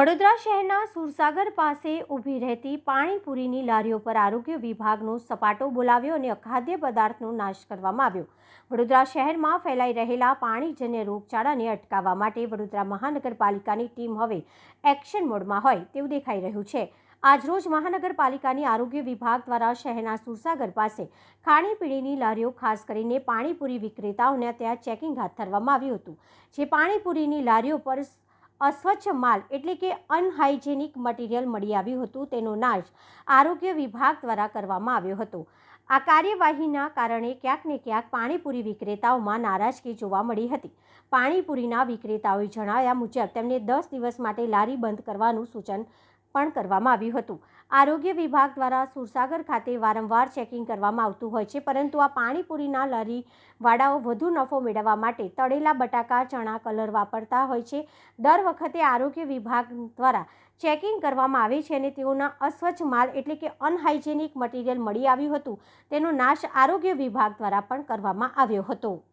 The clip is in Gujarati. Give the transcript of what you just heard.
વડોદરા શહેરના સુરસાગર પાસે ઊભી રહેતી પાણીપુરીની લારીઓ પર આરોગ્ય વિભાગનો સપાટો બોલાવ્યો અને અખાદ્ય પદાર્થનો નાશ કરવામાં આવ્યો. વડોદરા શહેરમાં ફેલાઈ રહેલા પાણીજન્ય રોગચાળાને અટકાવવા માટે વડોદરા મહાનગરપાલિકાની ટીમ હવે એક્શન મોડમાં હોય તેવું દેખાઈ રહ્યું છે. આજરોજ મહાનગરપાલિકાની આરોગ્ય વિભાગ દ્વારા શહેરના સુરસાગર પાસે ખાણીપીણીની લારીઓ ખાસ કરીને પાણીપુરી વિક્રેતાઓને ત્યાં ચેકિંગ હાથ ધરવામાં આવ્યું હતું. જે પાણીપુરીની લારીઓ પર અસ્વચ્છ માલ એટલે કે અનહાઇજેનિક મટીરિયલ મળી આવ્યું હતું, તેનો નાશ આરોગ્ય વિભાગ દ્વારા કરવામાં આવ્યો હતો. આ કાર્યવાહીના કારણે ક્યાંક ને ક્યાંક પાણીપુરી વિક્રેતાઓમાં નારાજગી જોવા મળી હતી. પાણીપુરીના વિક્રેતાઓએ જણાવ્યા મુજબ, તેમને દસ દિવસ માટે લારી બંધ કરવાનું સૂચન પણ કરવામાં આવ્યું હતું. આરોગ્ય વિભાગ દ્વારા સુરસાગર ખાતે વારંવાર ચેકિંગ કરવામાં આવતું હોય છે, પરંતુ આ પાણીપુરીના લારીવાળાઓ વધુ નફો મેળવવા માટે તળેલા બટાકા, ચણા, કલર વાપરતા હોય છે. દર વખતે આરોગ્ય વિભાગ દ્વારા ચેકિંગ કરવામાં આવે છે અને તેઓના અસ્વચ્છ માલ એટલે કે અનહાઇજેનિક મટીરિયલ મળી આવ્યું હતું. તેનો નાશ આરોગ્ય વિભાગ દ્વારા પણ કરવામાં આવ્યો હતો.